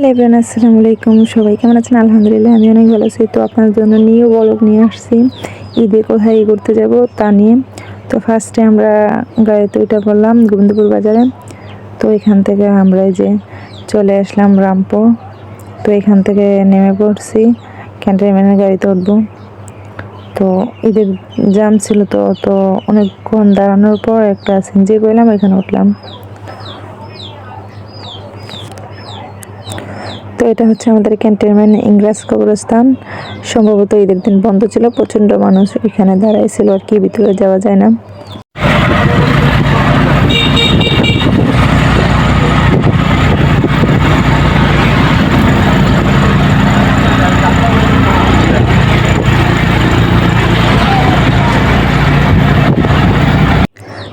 Hello আসসালামু আলাইকুম। সবাই কেমন আছেন? আলহামদুলিল্লাহ, আমি অনেক ভালো আছি। তো আপনার জন্য নিয়ে বলক নিয়ে আসছি। ঈদে কোথায় ঘুরতে যাব তা নিয়ে। তো ফার্স্টে আমরা গাড়িতে উঠে পড়লাম গোবিন্দপুর বাজারে। তো এখান থেকে আমরা যে চলে আসলাম রামপুর। তো এখান থেকে নেমে পড়ছি। ক্যান্টনমেন্টের গাড়িতে উঠবো। তো ঈদের জ্যাম ছিল তো তো অনেকক্ষণ দাঁড়ানোর পর একটা সিনজি পেলাম এখানে উঠলাম। তো এটা হচ্ছে আমাদের ক্যান্টনমেন্ট ইংরেজ কবরস্থান। সম্ভবত ঈদের দিন বন্ধ ছিল, প্রচণ্ড মানুষ এখানে দাঁড়াইছিল, আর কি ভিতরে যাওয়া যায় না।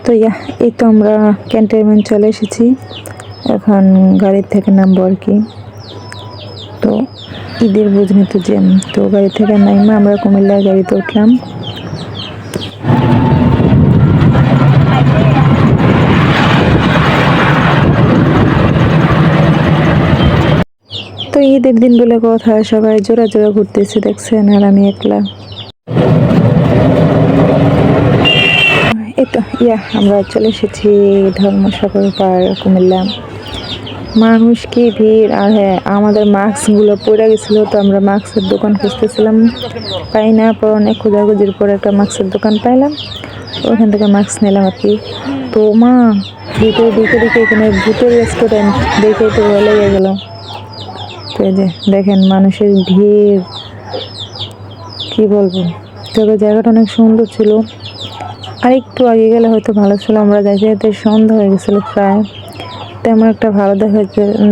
তো ইয়া, এই তো আমরা ক্যান্টনমেন্ট চলে এসেছি। এখন গাড়ির থেকে নামবো আর কি। তো ঈদের বুঝনি তো জ্যাম তো গাড়ি থেকে নাইমা আমরা কুমিল্লার গাড়িতে উঠলাম। তো ঈদের দিন বলে কথা সবাই জোড়া জোড়া ঘুরতেছে, দেখছেন? আর আমি একলা। এই তো, ইয়া, আমরা চলে এসেছি ধর্মসাগর পার কুমিল্লা। মানুষ কি ভিড়, আর হ্যাঁ আমাদের মাস্কগুলো পড়ে গেছিল, তো আমরা মাস্কের দোকান খুঁজতেছিলাম। পাই না, পর অনেক খোঁজাখুঁজির পর একটা মাস্কের দোকান পাইলাম। ওখান থেকে মাস্ক নিলাম আর কি। তো মা, ভিতরে ঢুকে ঢুকে এখানে ভূতের রেস্টুরেন্ট দেখে তো ভালো লেগে গেল। তো যে দেখেন মানুষের ভিড়। কি বলব? তবে জায়গাটা অনেক সুন্দর ছিল। আর একটু আগে গেলে হয়তো ভালো ছিল, আমরা যেতে সন্ধ্যা হয়ে গেছিল প্রায়। তেমন একটা ভালো দেখা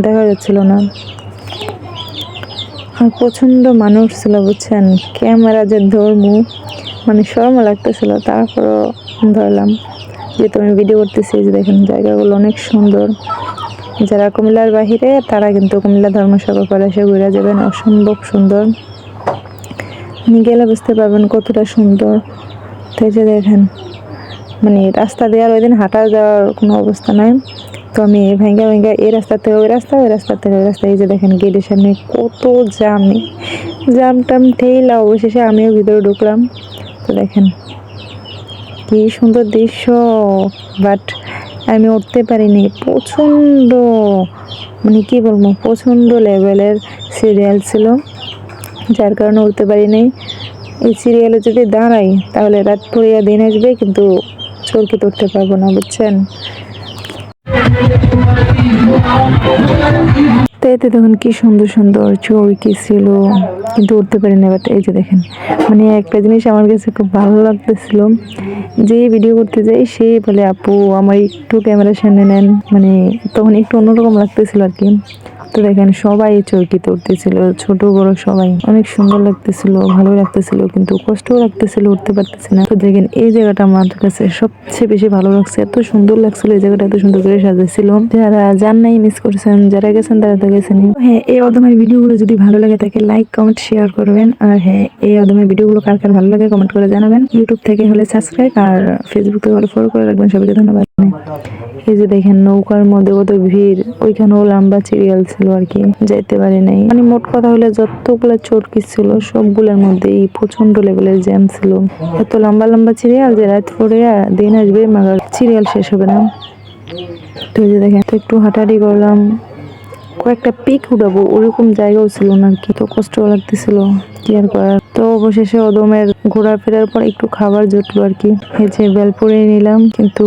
দেখা যাচ্ছিল না। আর প্রচণ্ড মানুষ ছিল, বুঝছেন? ক্যামেরা যে ধরমু মানে শরমও লাগতেছিল, তারপরও ধরলাম। যেহেতু আমি ভিডিও করতেছি যে দেখেন, জায়গাগুলো অনেক সুন্দর। যারা কুমিল্লার বাহিরে, তারা কিন্তু কুমিল্লা ধর্মসভা করে এসে ঘুরে যাবেন, অসম্ভব সুন্দর। গেলে বুঝতে পারবেন কতটা সুন্দর। তো এই যে দেখেন মানে রাস্তা দেওয়ার ওই দিন হাঁটা যাওয়ার কোনো অবস্থা নাই। তো আমি ভেঙ্গা ভেঙ্গা এই রাস্তা থেকে ওই রাস্তা ওই রাস্তা থেকে ওই রাস্তা এই যে দেখেন গেটের সামনে কত জাম জাম টাম ঠেলা অবশেষে আমিও ভিতরে ঢুকলাম। তো দেখেন কি সুন্দর দৃশ্য বাট আমি উঠতে পারিনি। প্রচণ্ড মানে কি বলব প্রচণ্ড লেভেলের সিরিয়াল ছিল, যার কারণে উঠতে পারিনি। এই সিরিয়ালে যদি দাঁড়াই, তাহলে রাত পড়িয়া দিন আসবে, কিন্তু চরকি তুলতে পারব না, বুঝছেন? তো এতে দেখুন কি সুন্দর সুন্দর চরকি ছিল, কিন্তু উঠতে পারি না বাট এই যে দেখেন মানে একটা জিনিস আমার কাছে খুব ভালো লাগতেছিল, যে ভিডিও করতে যাই, সে বলে, আপু, আমার একটু ক্যামেরার সামনে নেন। মানে তখন একটু অন্যরকম লাগতেছিল আর কি। তো দেখেন, সবাই চরকিতে উঠতেছিল ছোট, বড় সবাই। অনেক সুন্দর লাগতেছিল ভালো লাগতেছিল, কিন্তু কষ্টও লাগতেছিল, উঠতে পারতেছে না। তো দেখেন, এই জায়গাটা আমার কাছে সবচেয়ে বেশি ভালো লাগছে। এত সুন্দর লাগছিল এই জায়গাটা, এত সুন্দর করে সাজাইছিল। যারা যান নাই মিস করছেন, যারা গেছেন, তারা তো গেছেন। হ্যাঁ এই অদমের ভিডিওগুলো যদি ভালো লাগে, তাকে লাইক কমেন্ট শেয়ার করবেন। আর হ্যাঁ এই অদমের ভিডিওগুলো কার কার ভালো লাগে কমেন্ট করে জানাবেন। ইউটিউব থেকে হলে সাবস্ক্রাইব আর ফেসবুক থেকে হলে ফলো করে রাখবেন। সবাইকে ধন্যবাদ। এই যে দেখেন, নৌকার মধ্যে কত ভিড়, ওইখানেও লম্বা সিরিয়াল ছিল আর কি, যাইতে পারি নাই। মানে মোট কথা হলে যতগুলো চটকি ছিল, সবগুলোর মধ্যে এই প্রচণ্ড লেভেলের জ্যাম ছিল। এত লম্বা লম্বা সিরিয়াল যে রাত পরে দিন আসবে মাগার সিরিয়াল শেষ হবে না। তো দেখেন, তো একটু হাঁটাহাঁটি করলাম। কয়েকটা পিক উঠাবো ওরকম জায়গাও ছিল না আর কি তো কষ্ট লাগতেছিল কি আর করার। তো অবশেষে ওদমের ঘোরাফেরার পর একটু খাবার জুটলো আর কি। যে বেলপুরে নিলাম, কিন্তু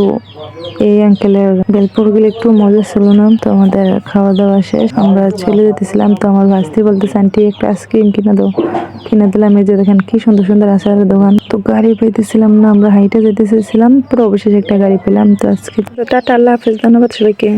এই আঙ্কেলের বেলপুরগুলো একটু মজা ছিল না, তো আমাদের খাওয়া দাওয়া শেষ। আমরা চলে যেতেছিলাম, তো আমার ভাস্তি বলতে আন্টি, একটা আইসক্রিম কিনে দাও। কিনে দিলাম, এই যে দেখেন, কি সুন্দর সুন্দর আচারের দোকান। তো গাড়ি পাইতেছিলাম না, আমরা হাইটে যেতেছিলাম, পুরো অবশেষে একটা গাড়ি পেলাম, তো আজকে টাটা, আল্লাহ হাফেজ, ধন্যবাদ সবাইকে।